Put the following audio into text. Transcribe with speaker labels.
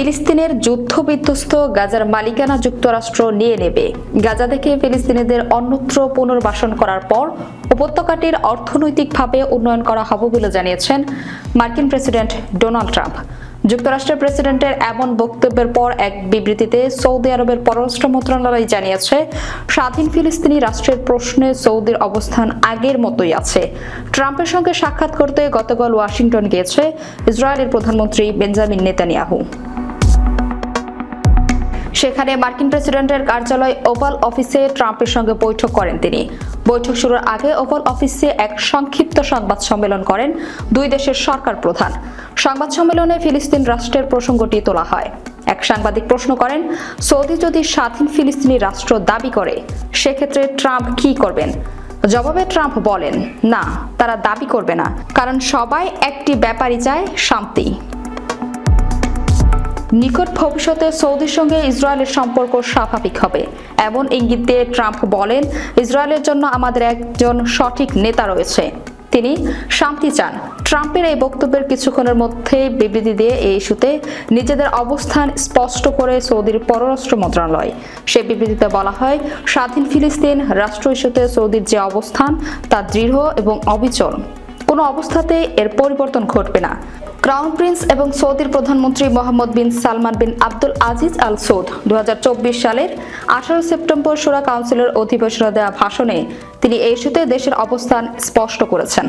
Speaker 1: ফিলিস্তিনের যুদ্ধ বিধ্বস্ত গাজার মালিকানা যুক্তরাষ্ট্র নিয়ে নেবে। গাজা থেকে ফিলিস্তিনিদের অন্যত্র পুনর্বাসন করার পর উপত্যকাটির অর্থনৈতিকভাবে উন্নয়ন করা হবে বলে জানিয়েছেন মার্কিন প্রেসিডেন্ট ডোনাল্ড ট্রাম্প। যুক্তরাষ্ট্রের প্রেসিডেন্টের এমন বক্তব্যের পর এক বিবৃতিতে সৌদি আরবের পররাষ্ট্র মন্ত্রণালয় জানিয়েছে, স্বাধীন ফিলিস্তিনি রাষ্ট্রের প্রশ্নে সৌদির অবস্থান আগের মতোই আছে। ট্রাম্পের সঙ্গে সাক্ষাৎ করতে গতকাল ওয়াশিংটন গিয়েছে ইসরায়েলের প্রধানমন্ত্রী বেঞ্জামিন নেতানিয়াহু। সেখানে মার্কিন প্রেসিডেন্টের কার্যালয় ওভাল অফিসে ট্রাম্পের সঙ্গে বৈঠক করেন তিনি। বৈঠক শুরুর আগে ওভাল অফিসে এক সংক্ষিপ্ত সংবাদ সম্মেলন করেন দুই দেশের সরকার প্রধান। সংবাদ সম্মেলনে ফিলিস্তিন রাষ্ট্রের প্রসঙ্গটি তোলা হয়। এক সাংবাদিক প্রশ্ন করেন, সৌদি যদি স্বাধীন ফিলিস্তিনি রাষ্ট্র দাবি করে, সেক্ষেত্রে ট্রাম্প কি করবেন? জবাবে ট্রাম্প বলেন, না, তারা দাবি করবে না, কারণ সবাই একটি ব্যাপারই চায়, শান্তি। নিকট ভবিষ্যতে সৌদির সঙ্গে ইসরায়েলের সম্পর্ক স্বাভাবিক হবে। এমন ইঙ্গিত দিয়ে ট্রাম্প বলেন, ইসরায়েলের জন্য আমাদের একজন সঠিক নেতা রয়েছে। তিনি শান্তি চান। ট্রাম্পের এই বক্তব্যের কিছুক্ষণের মধ্যে বিবৃতি দিয়ে এই ইস্যুতে নিজেদের অবস্থান স্পষ্ট করে সৌদির পররাষ্ট্র মন্ত্রণালয়। সেই বিবৃতিতে বলা হয়, স্বাধীন ফিলিস্তিন রাষ্ট্র ইস্যুতে সৌদির যে অবস্থান, তা দৃঢ় এবং অবিচল। কোনো অবস্থাতে এর পরিবর্তন ঘটবে না। ক্রাউন প্রিন্স এবং সৌদির প্রধানমন্ত্রী মোহাম্মদ বিন সালমান বিন আব্দুল আজিজ আল সৌদ দু হাজার চব্বিশ সালের আঠারো সেপ্টেম্বর সুরা কাউন্সিলের অধিবেশনে দেওয়া ভাষণে তিনি এই দেশের অবস্থান স্পষ্ট করেছেন।